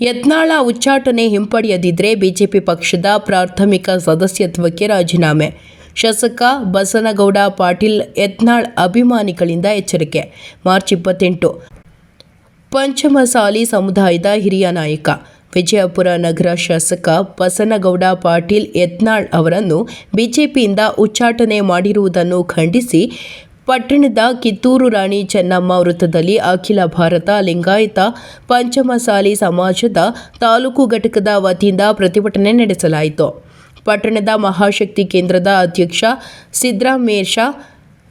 ಯತ್ನಾಳ ಉಚ್ಚಾಟನೆ ಹಿಂಪಡೆಯದಿದ್ದರೆ ಬಿಜೆಪಿ ಪಕ್ಷದ ಪ್ರಾಥಮಿಕ ಸದಸ್ಯತ್ವಕ್ಕೆ ರಾಜೀನಾಮೆ. ಶಾಸಕ ಬಸನಗೌಡ ಪಾಟೀಲ್ ಯತ್ನಾಳ್ ಅಭಿಮಾನಿಗಳಿಂದ ಎಚ್ಚರಿಕೆ. ಮಾರ್ಚ್ ಇಪ್ಪತ್ತೆಂಟು. ಪಂಚಮಸಾಲಿ ಸಮುದಾಯದ ಹಿರಿಯ ನಾಯಕ. ವಿಜಯಪುರ ನಗರ ಶಾಸಕ ಬಸನಗೌಡ ಪಾಟೀಲ್ ಯತ್ನಾಳ್ ಅವರನ್ನು ಬಿಜೆಪಿಯಿಂದ ಉಚ್ಚಾಟನೆ ಮಾಡಿರುವುದನ್ನು ಖಂಡಿಸಿ ಪಟ್ಟಣದ ಕಿತ್ತೂರು ರಾಣಿ ಚೆನ್ನಮ್ಮ ವೃತ್ತದಲ್ಲಿ ಅಖಿಲ ಭಾರತ ಲಿಂಗಾಯತ ಪಂಚಮಸಾಲಿ ಸಮಾಜದ ತಾಲೂಕು ಘಟಕದ ವತಿಯಿಂದ ಪ್ರತಿಭಟನೆ ನಡೆಸಲಾಯಿತು. ಪಟ್ಟಣದ ಮಹಾಶಕ್ತಿ ಕೇಂದ್ರದ ಅಧ್ಯಕ್ಷ ಸಿದ್ದರಾಮೇಶ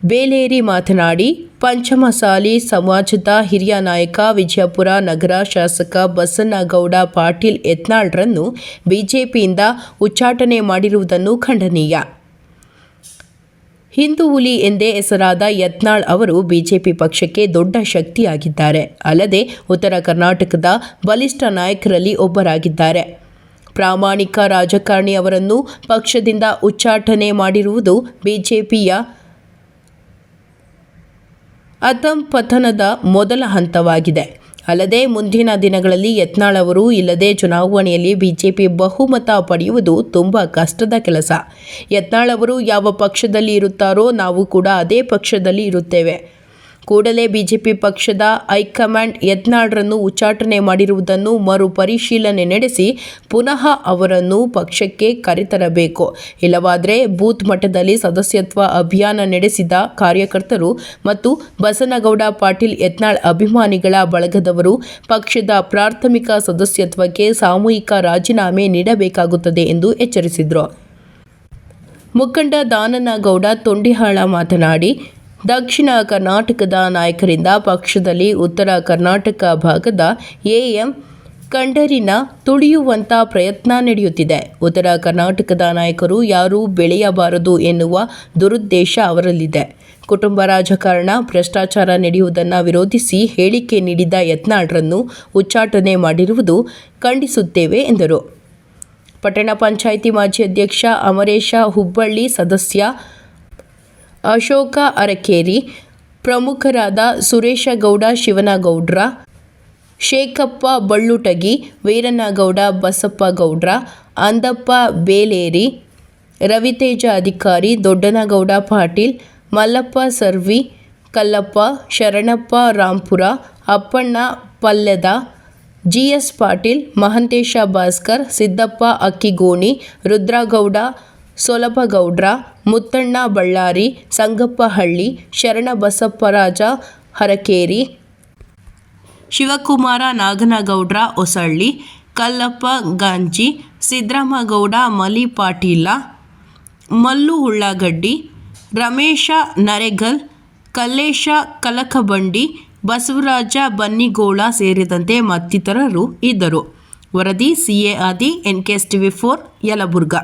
ಬೇಲೇರಿ ಮಾತನಾಡಿ, ಪಂಚಮಸಾಲಿ ಸಮಾಜದ ಹಿರಿಯ ನಾಯಕ ವಿಜಯಪುರ ನಗರ ಶಾಸಕ ಬಸನಗೌಡ ಪಾಟೀಲ್ ಯತ್ನಾಳ್ರನ್ನು ಬಿಜೆಪಿಯಿಂದ ಉಚ್ಚಾಟನೆ ಮಾಡಿರುವುದನ್ನು ಖಂಡನೀಯ. ಹಿಂದೂ ಹುಲಿ ಎಂದೇ ಹೆಸರಾದ ಯತ್ನಾಳ್ ಅವರು ಬಿಜೆಪಿ ಪಕ್ಷಕ್ಕೆ ದೊಡ್ಡ ಶಕ್ತಿಯಾಗಿದ್ದಾರೆ. ಅಲ್ಲದೆ ಉತ್ತರ ಕರ್ನಾಟಕದ ಬಲಿಷ್ಠ ನಾಯಕರಲ್ಲಿ ಒಬ್ಬರಾಗಿದ್ದಾರೆ. ಪ್ರಾಮಾಣಿಕ ರಾಜಕಾರಣಿ ಅವರನ್ನು ಪಕ್ಷದಿಂದ ಉಚ್ಚಾಟನೆ ಮಾಡಿರುವುದು ಬಿಜೆಪಿಯ ಅಧಂಪತನದ ಮೊದಲ ಹಂತವಾಗಿದೆ. ಅಲ್ಲದೆ ಮುಂದಿನ ದಿನಗಳಲ್ಲಿ ಯತ್ನಾಳ್ ಅವರು ಇಲ್ಲದೆ ಚುನಾವಣೆಯಲ್ಲಿ ಬಿಜೆಪಿ ಬಹುಮತ ಪಡೆಯುವುದು ತುಂಬ ಕಷ್ಟದ ಕೆಲಸ. ಯತ್ನಾಳ್ ಅವರು ಯಾವ ಪಕ್ಷದಲ್ಲಿ ಇರುತ್ತಾರೋ ನಾವು ಕೂಡ ಅದೇ ಪಕ್ಷದಲ್ಲಿ ಇರುತ್ತೇವೆ. ಕೂಡಲೇ ಬಿಜೆಪಿ ಪಕ್ಷದ ಹೈಕಮಾಂಡ್ ಯತ್ನಾಳ್ರನ್ನು ಉಚ್ಚಾಟನೆ ಮಾಡಿರುವುದನ್ನು ಮರುಪರಿಶೀಲನೆ ನಡೆಸಿ ಪುನಃ ಅವರನ್ನು ಪಕ್ಷಕ್ಕೆ ಕರೆತರಬೇಕು. ಇಲ್ಲವಾದರೆ ಬೂತ್ ಮಟ್ಟದಲ್ಲಿ ಸದಸ್ಯತ್ವ ಅಭಿಯಾನ ನಡೆಸಿದ ಕಾರ್ಯಕರ್ತರು ಮತ್ತು ಬಸನಗೌಡ ಪಾಟೀಲ್ ಯತ್ನಾಳ್ ಅಭಿಮಾನಿಗಳ ಬಳಗದವರು ಪಕ್ಷದ ಪ್ರಾಥಮಿಕ ಸದಸ್ಯತ್ವಕ್ಕೆ ಸಾಮೂಹಿಕ ರಾಜೀನಾಮೆ ನೀಡಬೇಕಾಗುತ್ತದೆ ಎಂದು ಎಚ್ಚರಿಸಿದರು. ಮುಖಂಡ ದಾನನಗೌಡ ತೊಂಡಿಹಾಳ ಮಾತನಾಡಿ ದಕ್ಷಿಣ ಕರ್ನಾಟಕದ ನಾಯಕರಿಂದ ಪಕ್ಷದಲ್ಲಿ ಉತ್ತರ ಕರ್ನಾಟಕ ಭಾಗದ ಎಎಂ ಕಂಡರಿನ ತುಳಿಯುವಂಥ ಪ್ರಯತ್ನ ನಡೆಯುತ್ತಿದೆ. ಉತ್ತರ ಕರ್ನಾಟಕದ ನಾಯಕರು ಯಾರೂ ಬೆಳೆಯಬಾರದು ಎನ್ನುವ ದುರುದ್ದೇಶ ಅವರಲ್ಲಿದೆ. ಕುಟುಂಬ ರಾಜಕಾರಣ, ಭ್ರಷ್ಟಾಚಾರ ನಡೆಯುವುದನ್ನು ವಿರೋಧಿಸಿ ಹೇಳಿಕೆ ನೀಡಿದ ಯತ್ನಾಳ್ರನ್ನು ಉಚ್ಚಾಟನೆ ಮಾಡಿರುವುದು ಖಂಡಿಸುತ್ತೇವೆ ಎಂದರು. ಪಟ್ಟಣ ಪಂಚಾಯಿತಿ ಮಾಜಿ ಅಧ್ಯಕ್ಷ ಅಮರೇಶ ಹುಬ್ಬಳ್ಳಿ ಸದಸ್ಯ ಅಶೋಕ ಅರಕೇರಿ, ಪ್ರಮುಖರಾದ ಸುರೇಶ ಸುರೇಶಗೌಡ, ಶಿವನಗೌಡ್ರ, ಶೇಖಪ್ಪ ಬಳ್ಳುಟಗಿ, ವೀರನಗೌಡ, ಬಸಪ್ಪಗೌಡ್ರ, ಅಂದಪ್ಪ ಬೇಲೇರಿ, ರವಿತೇಜ ಅಧಿಕಾರಿ, ದೊಡ್ಡನಗೌಡ ಪಾಟೀಲ್, ಮಲ್ಲಪ್ಪ ಸರ್ವಿ, ಕಲ್ಲಪ್ಪ, ಶರಣಪ್ಪ ರಾಂಪುರ, ಅಪ್ಪಣ್ಣ ಪಲ್ಲೆದ ಜಿ ಎಸ್ ಪಾಟೀಲ್, ಮಹಂತೇಶ ಭಾಸ್ಕರ್, ಸಿದ್ದಪ್ಪ ಅಕ್ಕಿಗೋಣಿ, ರುದ್ರಗೌಡ ಸೊಲಭಗೌಡ್ರ ಮುತ್ತಣ್ಣ ಬಳ್ಳಾರಿ ಸಂಗಪ್ಪಹಳ್ಳಿ ಶರಣಬಸಪ್ಪರಾಜ ಹರಕೇರಿ, ಶಿವಕುಮಾರ ನಾಗನಗೌಡ್ರ ಹೊಸಳ್ಳಿ, ಕಲ್ಲಪ್ಪ ಗಾಂಜಿ, ಸಿದ್ದರಾಮಗೌಡ ಮಲಿಪಾಟೀಲ, ಮಲ್ಲು ಉಳ್ಳಾಗಡ್ಡಿ, ರಮೇಶ ನರೆಗಲ್, ಕಲ್ಲೇಶ ಕಲಕಬಂಡಿ, ಬಸವರಾಜ ಬನ್ನಿಗೋಳ ಸೇರಿದಂತೆ ಮತ್ತಿತರರು ಇದ್ದರು. ವರದಿ CA Adi N K S TV four, Yelburga.